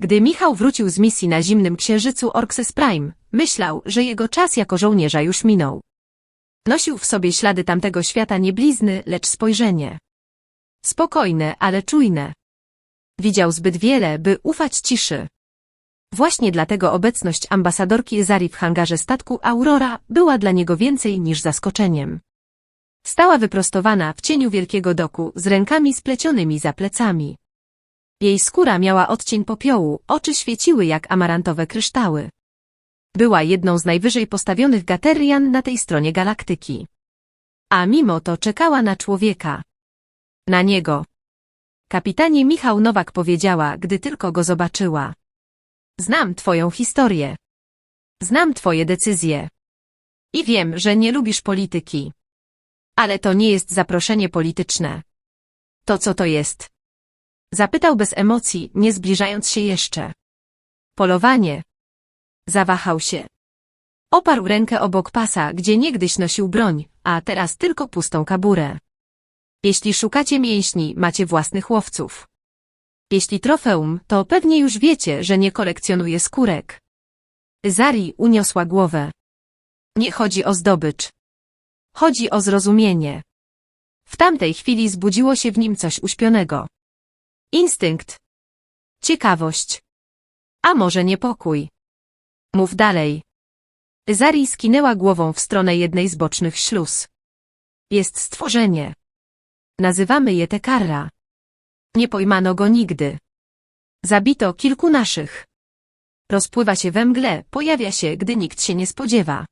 Gdy Michał wrócił z misji na zimnym księżycu Orkses Prime, myślał, że jego czas jako żołnierza już minął. Nosił w sobie ślady tamtego świata nie blizny, lecz spojrzenie. Spokojne, ale czujne. Widział zbyt wiele, by ufać ciszy. Właśnie dlatego obecność ambasadorki Zari w hangarze statku Aurora była dla niego więcej niż zaskoczeniem. Stała wyprostowana w cieniu wielkiego doku z rękami splecionymi za plecami. Jej skóra miała odcień popiołu, oczy świeciły jak amarantowe kryształy. Była jedną z najwyżej postawionych gaterian na tej stronie galaktyki. A mimo to czekała na człowieka. Na niego. Kapitanie Michał Nowak powiedziała, gdy tylko go zobaczyła. Znam twoją historię. Znam twoje decyzje. I wiem, że nie lubisz polityki. Ale to nie jest zaproszenie polityczne. To co to jest? Zapytał bez emocji, nie zbliżając się jeszcze. Polowanie. Zawahał się. Oparł rękę obok pasa, gdzie niegdyś nosił broń, a teraz tylko pustą kaburę. Jeśli szukacie mięśni, macie własnych łowców. Jeśli trofeum, to pewnie już wiecie, że nie kolekcjonuje skórek. Zari uniosła głowę. Nie chodzi o zdobycz. Chodzi o zrozumienie. W tamtej chwili zbudziło się w nim coś uśpionego. Instynkt. Ciekawość. A może niepokój. Mów dalej. Zari skinęła głową w stronę jednej z bocznych śluz. Jest stworzenie. Nazywamy je Tekarra. Nie pojmano go nigdy. Zabito kilku naszych. Rozpływa się we mgle, pojawia się, gdy nikt się nie spodziewa.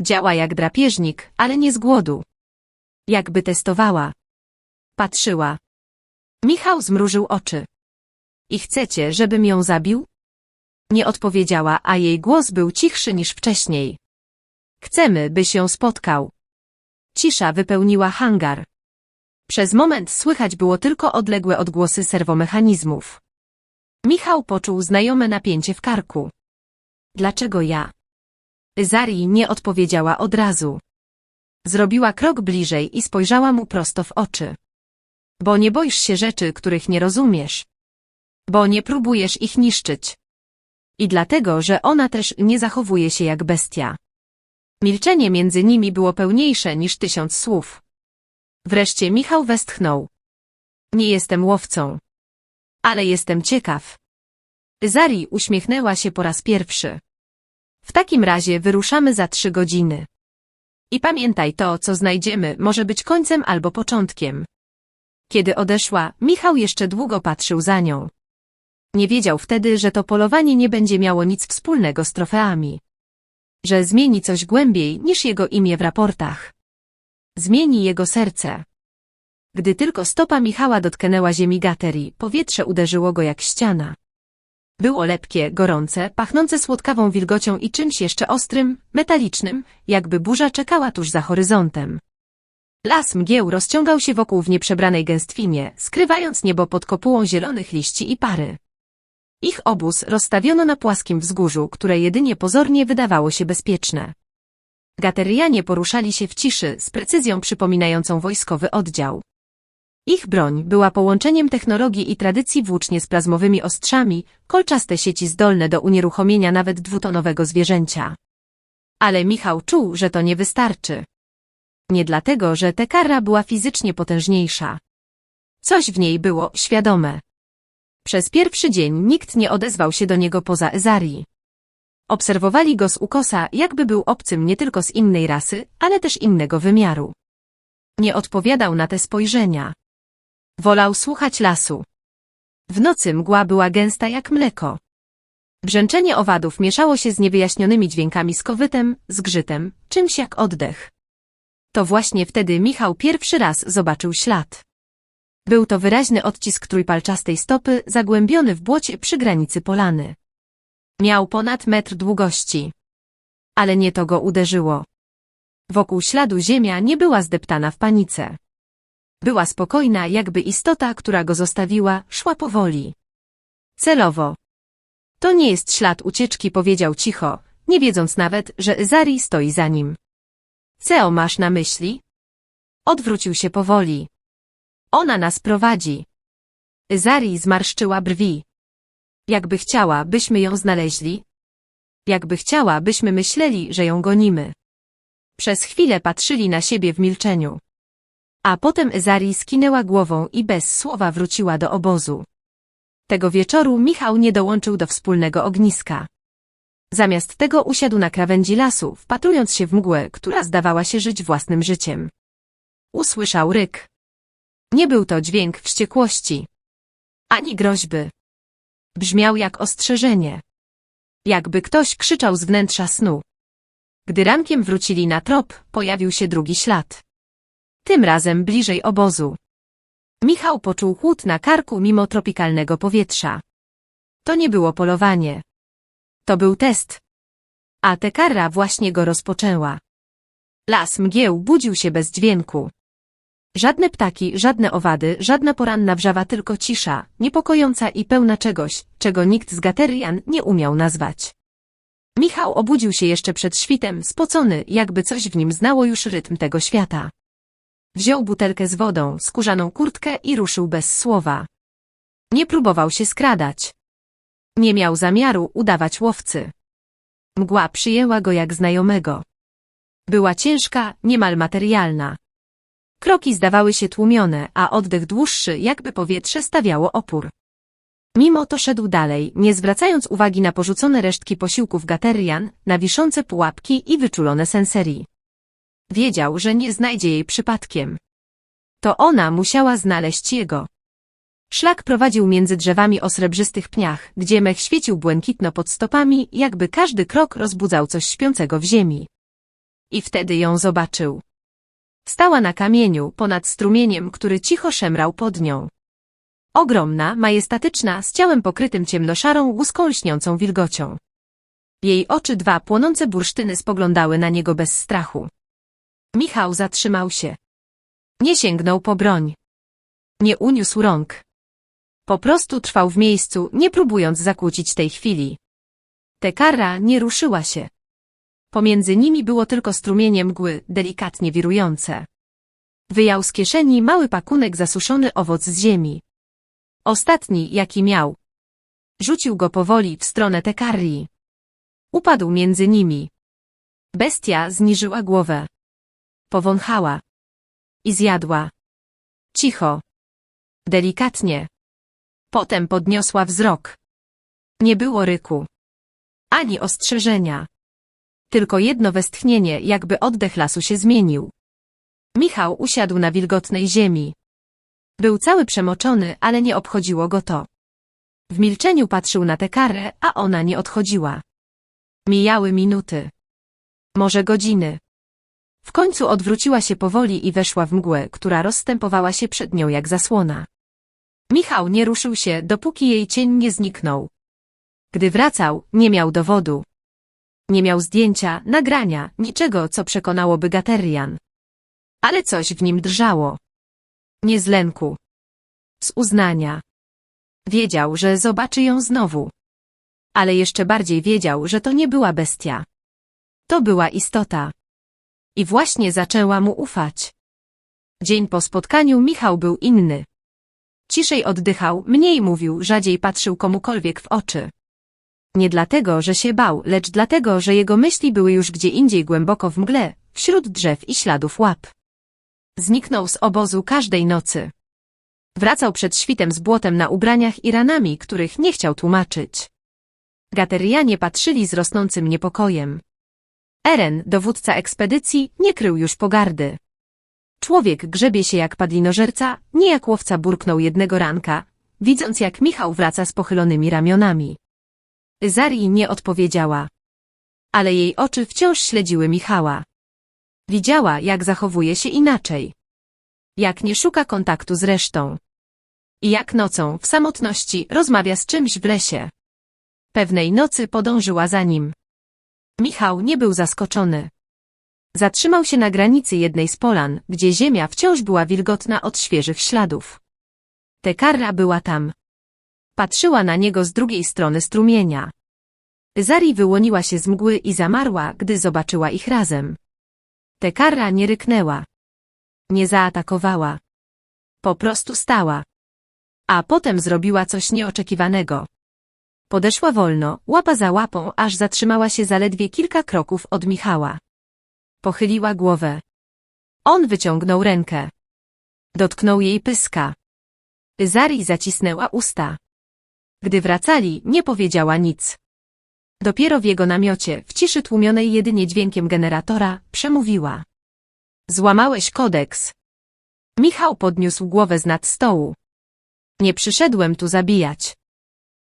Działa jak drapieżnik, ale nie z głodu. Jakby testowała. Patrzyła. Michał zmrużył oczy. I chcecie, żebym ją zabił? Nie odpowiedziała, a jej głos był cichszy niż wcześniej. Chcemy, byś ją spotkał. Cisza wypełniła hangar. Przez moment słychać było tylko odległe odgłosy serwomechanizmów. Michał poczuł znajome napięcie w karku. Dlaczego ja? Zari nie odpowiedziała od razu. Zrobiła krok bliżej i spojrzała mu prosto w oczy. Bo nie boisz się rzeczy, których nie rozumiesz. Bo nie próbujesz ich niszczyć. I dlatego, że ona też nie zachowuje się jak bestia. Milczenie między nimi było pełniejsze niż tysiąc słów. Wreszcie Michał westchnął. Nie jestem łowcą. Ale jestem ciekaw. Zari uśmiechnęła się po raz pierwszy. W takim razie wyruszamy za trzy godziny. I pamiętaj to, co znajdziemy, może być końcem albo początkiem. Kiedy odeszła, Michał jeszcze długo patrzył za nią. Nie wiedział wtedy, że to polowanie nie będzie miało nic wspólnego z trofeami. Że zmieni coś głębiej niż jego imię w raportach. Zmieni jego serce. Gdy tylko stopa Michała dotknęła ziemi gaterii, powietrze uderzyło go jak ściana. Było lepkie, gorące, pachnące słodkawą wilgocią i czymś jeszcze ostrym, metalicznym, jakby burza czekała tuż za horyzontem. Las mgieł rozciągał się wokół w nieprzebranej gęstwinie, skrywając niebo pod kopułą zielonych liści i pary. Ich obóz rozstawiono na płaskim wzgórzu, które jedynie pozornie wydawało się bezpieczne. Gaterianie poruszali się w ciszy z precyzją przypominającą wojskowy oddział. Ich broń była połączeniem technologii i tradycji włócznie z plazmowymi ostrzami, kolczaste sieci zdolne do unieruchomienia nawet dwutonowego zwierzęcia. Ale Michał czuł, że to nie wystarczy. Nie dlatego, że Tekara była fizycznie potężniejsza. Coś w niej było świadome. Przez pierwszy dzień nikt nie odezwał się do niego poza Ezarii. Obserwowali go z ukosa, jakby był obcym nie tylko z innej rasy, ale też innego wymiaru. Nie odpowiadał na te spojrzenia. Wolał słuchać lasu. W nocy mgła była gęsta jak mleko. Brzęczenie owadów mieszało się z niewyjaśnionymi dźwiękami skowytem, zgrzytem, czymś jak oddech. To właśnie wtedy Michał pierwszy raz zobaczył ślad. Był to wyraźny odcisk trójpalczastej stopy, zagłębiony w błocie przy granicy polany. Miał ponad metr długości. Ale nie to go uderzyło. Wokół śladu ziemia nie była zdeptana w panice. Była spokojna, jakby istota, która go zostawiła, szła powoli. Celowo. To nie jest ślad ucieczki, powiedział cicho, nie wiedząc nawet, że Zari stoi za nim. Co masz na myśli? Odwrócił się powoli. Ona nas prowadzi. Zari zmarszczyła brwi. Jakby chciała, byśmy ją znaleźli? Jakby chciała, byśmy myśleli, że ją gonimy. Przez chwilę patrzyli na siebie w milczeniu. A potem Ezari skinęła głową i bez słowa wróciła do obozu. Tego wieczoru Michał nie dołączył do wspólnego ogniska. Zamiast tego usiadł na krawędzi lasu, wpatrując się w mgłę, która zdawała się żyć własnym życiem. Usłyszał ryk. Nie był to dźwięk wściekłości. Ani groźby. Brzmiał jak ostrzeżenie. Jakby ktoś krzyczał z wnętrza snu. Gdy rankiem wrócili na trop, pojawił się drugi ślad. Tym razem bliżej obozu. Michał poczuł chłód na karku mimo tropikalnego powietrza. To nie było polowanie. To był test. A Tekara właśnie go rozpoczęła. Las mgieł budził się bez dźwięku. Żadne ptaki, żadne owady, żadna poranna wrzawa, tylko cisza, niepokojąca i pełna czegoś, czego nikt z Gaterian nie umiał nazwać. Michał obudził się jeszcze przed świtem, spocony, jakby coś w nim znało już rytm tego świata. Wziął butelkę z wodą, skórzaną kurtkę i ruszył bez słowa. Nie próbował się skradać. Nie miał zamiaru udawać łowcy. Mgła przyjęła go jak znajomego. Była ciężka, niemal materialna. Kroki zdawały się tłumione, a oddech dłuższy, jakby powietrze stawiało opór. Mimo to szedł dalej, nie zwracając uwagi na porzucone resztki posiłków Gaterian, na wiszące pułapki i wyczulone senserii. Wiedział, że nie znajdzie jej przypadkiem. To ona musiała znaleźć jego. Szlak prowadził między drzewami o srebrzystych pniach, gdzie mech świecił błękitno pod stopami, jakby każdy krok rozbudzał coś śpiącego w ziemi. I wtedy ją zobaczył. Stała na kamieniu, ponad strumieniem, który cicho szemrał pod nią. Ogromna, majestatyczna, z ciałem pokrytym ciemnoszarą, łuską lśniącą wilgocią. Jej oczy dwa płonące bursztyny spoglądały na niego bez strachu. Michał zatrzymał się. Nie sięgnął po broń. Nie uniósł rąk. Po prostu trwał w miejscu, nie próbując zakłócić tej chwili. Tekara nie ruszyła się. Pomiędzy nimi było tylko strumienie mgły, delikatnie wirujące. Wyjął z kieszeni mały pakunek zasuszony owoc z ziemi. Ostatni, jaki miał. Rzucił go powoli w stronę Tekarii. Upadł między nimi. Bestia zniżyła głowę. Powąchała. I zjadła. Cicho. Delikatnie. Potem podniosła wzrok. Nie było ryku. Ani ostrzeżenia. Tylko jedno westchnienie, jakby oddech lasu się zmienił. Michał usiadł na wilgotnej ziemi. Był cały przemoczony, ale nie obchodziło go to. W milczeniu patrzył na tę karę, a ona nie odchodziła. Mijały minuty. Może godziny. W końcu odwróciła się powoli i weszła w mgłę, która rozstępowała się przed nią jak zasłona. Michał nie ruszył się, dopóki jej cień nie zniknął. Gdy wracał, nie miał dowodu. Nie miał zdjęcia, nagrania, niczego, co przekonałoby Gaterian. Ale coś w nim drżało. Nie z lęku. Z uznania. Wiedział, że zobaczy ją znowu. Ale jeszcze bardziej wiedział, że to nie była bestia. To była istota. I właśnie zaczęła mu ufać. Dzień po spotkaniu Michał był inny. Ciszej oddychał, mniej mówił, rzadziej patrzył komukolwiek w oczy. Nie dlatego, że się bał, lecz dlatego, że jego myśli były już gdzie indziej głęboko w mgle, wśród drzew i śladów łap. Zniknął z obozu każdej nocy. Wracał przed świtem z błotem na ubraniach i ranami, których nie chciał tłumaczyć. Gaterianie patrzyli z rosnącym niepokojem. Eren, dowódca ekspedycji, nie krył już pogardy. Człowiek grzebie się jak padlinożerca, nie jak łowca burknął jednego ranka, widząc jak Michał wraca z pochylonymi ramionami. Zari nie odpowiedziała. Ale jej oczy wciąż śledziły Michała. Widziała, jak zachowuje się inaczej. Jak nie szuka kontaktu z resztą. I jak nocą, w samotności, rozmawia z czymś w lesie. Pewnej nocy podążyła za nim. Michał nie był zaskoczony. Zatrzymał się na granicy jednej z polan, gdzie ziemia wciąż była wilgotna od świeżych śladów. Tekarra była tam. Patrzyła na niego z drugiej strony strumienia. Zari wyłoniła się z mgły i zamarła, gdy zobaczyła ich razem. Tekarra nie ryknęła. Nie zaatakowała. Po prostu stała. A potem zrobiła coś nieoczekiwanego. Podeszła wolno, łapa za łapą, aż zatrzymała się zaledwie kilka kroków od Michała. Pochyliła głowę. On wyciągnął rękę. Dotknął jej pyska. Zari zacisnęła usta. Gdy wracali, nie powiedziała nic. Dopiero w jego namiocie, w ciszy tłumionej jedynie dźwiękiem generatora, przemówiła. Złamałeś kodeks. Michał podniósł głowę z nad stołu. Nie przyszedłem tu zabijać.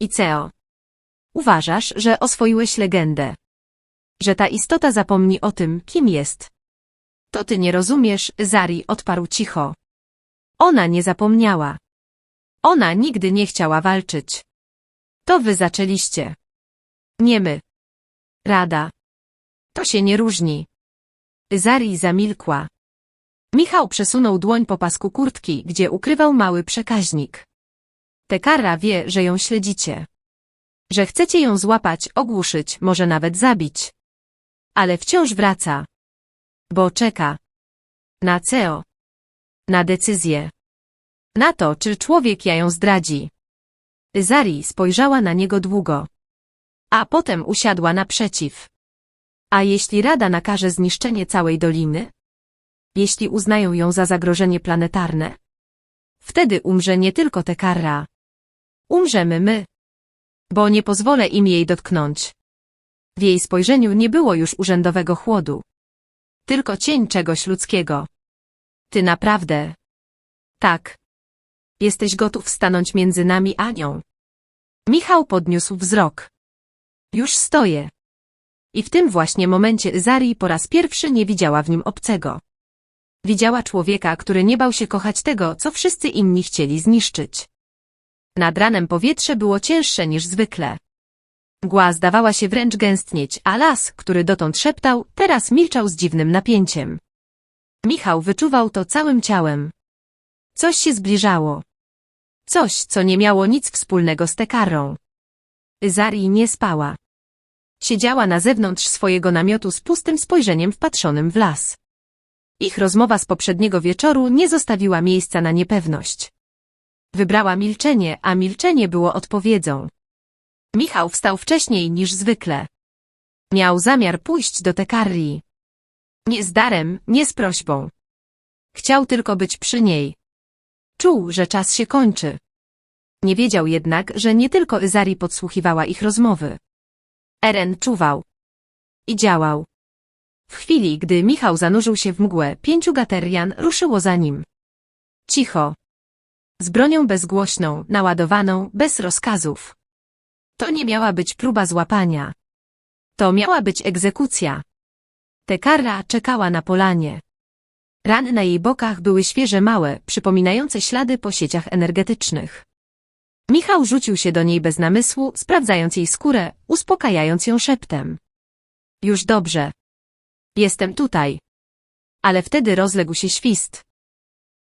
I Ceo. Uważasz, że oswoiłeś legendę. Że ta istota zapomni o tym, kim jest. To ty nie rozumiesz, Zari odparł cicho. Ona nie zapomniała. Ona nigdy nie chciała walczyć. To wy zaczęliście. Nie my. Rada. To się nie różni. Zari zamilkła. Michał przesunął dłoń po pasku kurtki, gdzie ukrywał mały przekaźnik. Tekara wie, że ją śledzicie. Że chcecie ją złapać, ogłuszyć, może nawet zabić. Ale wciąż wraca. Bo czeka. Na CEO. Na decyzję. Na to, czy człowiek ja ją zdradzi. Zari spojrzała na niego długo. A potem usiadła naprzeciw. A jeśli Rada nakaże zniszczenie całej doliny? Jeśli uznają ją za zagrożenie planetarne? Wtedy umrze nie tylko Tekara. Umrzemy my. Bo nie pozwolę im jej dotknąć. W jej spojrzeniu nie było już urzędowego chłodu. Tylko cień czegoś ludzkiego. Ty naprawdę. Tak. Jesteś gotów stanąć między nami a nią. Michał podniósł wzrok. Już stoję. I w tym właśnie momencie Zari po raz pierwszy nie widziała w nim obcego. Widziała człowieka, który nie bał się kochać tego, co wszyscy inni chcieli zniszczyć. Nad ranem powietrze było cięższe niż zwykle. Mgła zdawała się wręcz gęstnieć, a las, który dotąd szeptał, teraz milczał z dziwnym napięciem. Michał wyczuwał to całym ciałem. Coś się zbliżało. Coś, co nie miało nic wspólnego z Tekarą. Zari nie spała. Siedziała na zewnątrz swojego namiotu z pustym spojrzeniem wpatrzonym w las. Ich rozmowa z poprzedniego wieczoru nie zostawiła miejsca na niepewność. Wybrała milczenie, a milczenie było odpowiedzią. Michał wstał wcześniej niż zwykle. Miał zamiar pójść do Tekarii. Nie z darem, nie z prośbą. Chciał tylko być przy niej. Czuł, że czas się kończy. Nie wiedział jednak, że nie tylko Izari podsłuchiwała ich rozmowy. Eren czuwał. I działał. W chwili, gdy Michał zanurzył się w mgłę, pięciu gaterian ruszyło za nim. Cicho. Z bronią bezgłośną, naładowaną, bez rozkazów. To nie miała być próba złapania. To miała być egzekucja. Tekara czekała na polanie. Rany na jej bokach były świeże małe, przypominające ślady po sieciach energetycznych. Michał rzucił się do niej bez namysłu, sprawdzając jej skórę, uspokajając ją szeptem. Już dobrze. Jestem tutaj. Ale wtedy rozległ się świst.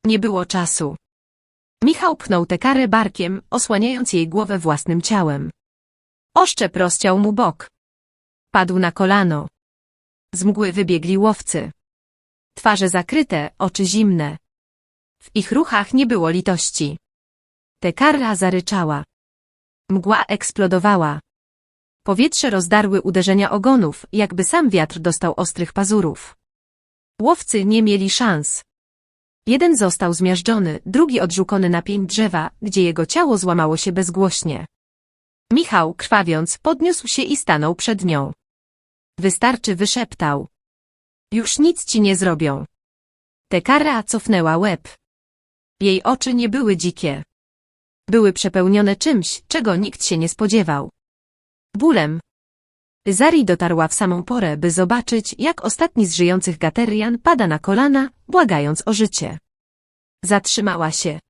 Nie było czasu. Michał pchnął tę karę barkiem, osłaniając jej głowę własnym ciałem. Oszczep rozciął mu bok. Padł na kolano. Z mgły wybiegli łowcy. Twarze zakryte, oczy zimne. W ich ruchach nie było litości. Tekara zaryczała. Mgła eksplodowała. Powietrze rozdarły uderzenia ogonów, jakby sam wiatr dostał ostrych pazurów. Łowcy nie mieli szans. Jeden został zmiażdżony, drugi odrzucony na pień drzewa, gdzie jego ciało złamało się bezgłośnie. Michał, krwawiąc, podniósł się i stanął przed nią. Wystarczy wyszeptał. Już nic ci nie zrobią. Tekara cofnęła łeb. Jej oczy nie były dzikie. Były przepełnione czymś, czego nikt się nie spodziewał. Bólem. Zari dotarła w samą porę, by zobaczyć, jak ostatni z żyjących Gaterian pada na kolana, błagając o życie. Zatrzymała się.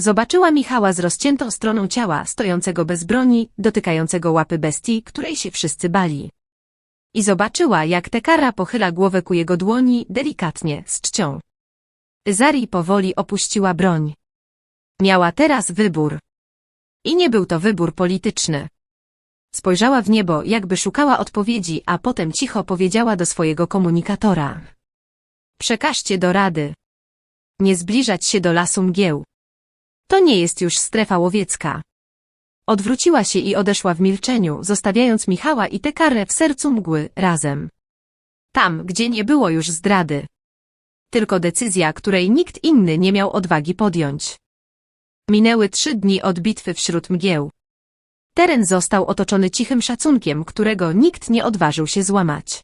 Zobaczyła Michała z rozciętą stroną ciała, stojącego bez broni, dotykającego łapy bestii, której się wszyscy bali. I zobaczyła, jak Tekara pochyla głowę ku jego dłoni, delikatnie, z czcią. Zari powoli opuściła broń. Miała teraz wybór. I nie był to wybór polityczny. Spojrzała w niebo, jakby szukała odpowiedzi, a potem cicho powiedziała do swojego komunikatora. Przekażcie do rady. Nie zbliżać się do lasu mgieł. To nie jest już strefa łowiecka. Odwróciła się i odeszła w milczeniu, zostawiając Michała i Tekarę w sercu mgły razem. Tam, gdzie nie było już zdrady. Tylko decyzja, której nikt inny nie miał odwagi podjąć. Minęły trzy dni od bitwy wśród mgieł. Teren został otoczony cichym szacunkiem, którego nikt nie odważył się złamać.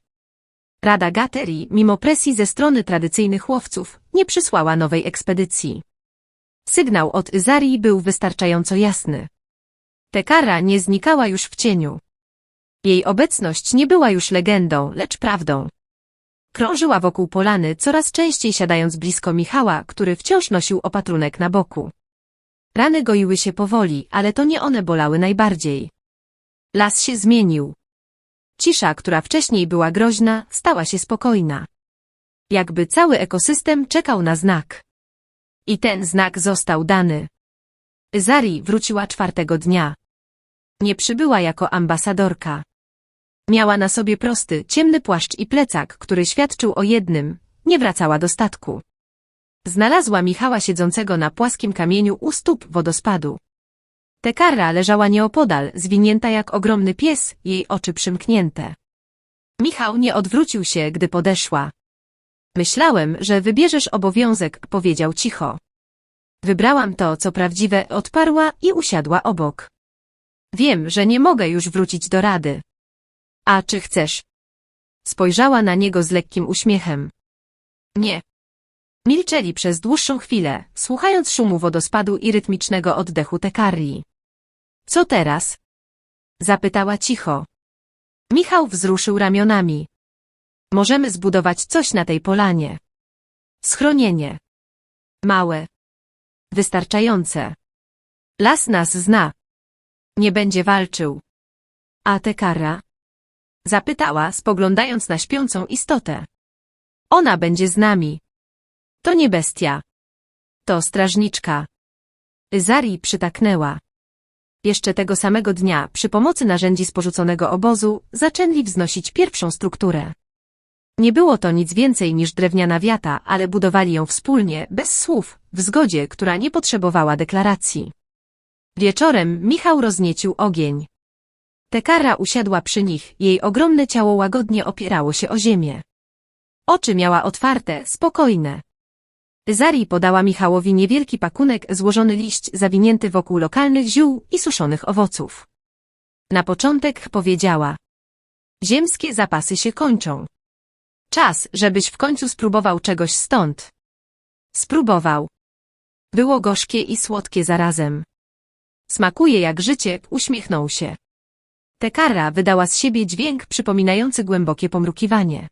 Rada Gateri, mimo presji ze strony tradycyjnych łowców, nie przysłała nowej ekspedycji. Sygnał od Izarii był wystarczająco jasny. Tekara nie znikała już w cieniu. Jej obecność nie była już legendą, lecz prawdą. Krążyła wokół polany, coraz częściej siadając blisko Michała, który wciąż nosił opatrunek na boku. Rany goiły się powoli, ale to nie one bolały najbardziej. Las się zmienił. Cisza, która wcześniej była groźna, stała się spokojna. Jakby cały ekosystem czekał na znak. I ten znak został dany. Zari wróciła czwartego dnia. Nie przybyła jako ambasadorka. Miała na sobie prosty, ciemny płaszcz i plecak, który świadczył o jednym, nie wracała do statku. Znalazła Michała siedzącego na płaskim kamieniu u stóp wodospadu. Tekara leżała nieopodal, zwinięta jak ogromny pies, jej oczy przymknięte. Michał nie odwrócił się, gdy podeszła. Myślałem, że wybierzesz obowiązek, powiedział cicho. Wybrałam to, co prawdziwe, odparła i usiadła obok. Wiem, że nie mogę już wrócić do rady. A czy chcesz? Spojrzała na niego z lekkim uśmiechem. Nie. Milczeli przez dłuższą chwilę, słuchając szumu wodospadu i rytmicznego oddechu Tekarli. Co teraz? Zapytała cicho. Michał wzruszył ramionami. Możemy zbudować coś na tej polanie. Schronienie. Małe. Wystarczające. Las nas zna. Nie będzie walczył. A Tekara? Zapytała, spoglądając na śpiącą istotę. Ona będzie z nami. To nie bestia. To strażniczka. Zari przytaknęła. Jeszcze tego samego dnia, przy pomocy narzędzi z porzuconego obozu, zaczęli wznosić pierwszą strukturę. Nie było to nic więcej niż drewniana wiata, ale budowali ją wspólnie, bez słów, w zgodzie, która nie potrzebowała deklaracji. Wieczorem Michał rozniecił ogień. Tekara usiadła przy nich, jej ogromne ciało łagodnie opierało się o ziemię. Oczy miała otwarte, spokojne. Zari podała Michałowi niewielki pakunek złożony liść zawinięty wokół lokalnych ziół i suszonych owoców. Na początek powiedziała. Ziemskie zapasy się kończą. Czas, żebyś w końcu spróbował czegoś stąd. Spróbował. Było gorzkie i słodkie zarazem. Smakuje jak życie, uśmiechnął się. Tekara wydała z siebie dźwięk przypominający głębokie pomrukiwanie.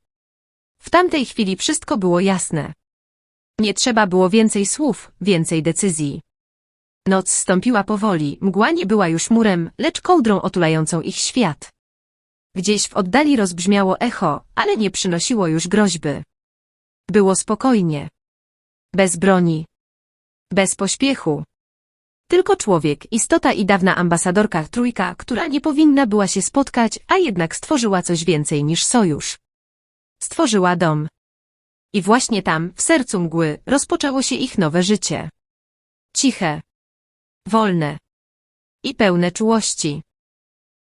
W tamtej chwili wszystko było jasne. Nie trzeba było więcej słów, więcej decyzji. Noc stąpiła powoli, mgła nie była już murem, lecz kołdrą otulającą ich świat. Gdzieś w oddali rozbrzmiało echo, ale nie przynosiło już groźby. Było spokojnie. Bez broni. Bez pośpiechu. Tylko człowiek, istota i dawna ambasadorka trójka, która nie powinna była się spotkać, a jednak stworzyła coś więcej niż sojusz. Stworzyła dom. I właśnie tam, w sercu mgły, rozpoczęło się ich nowe życie. Ciche. Wolne. I pełne czułości.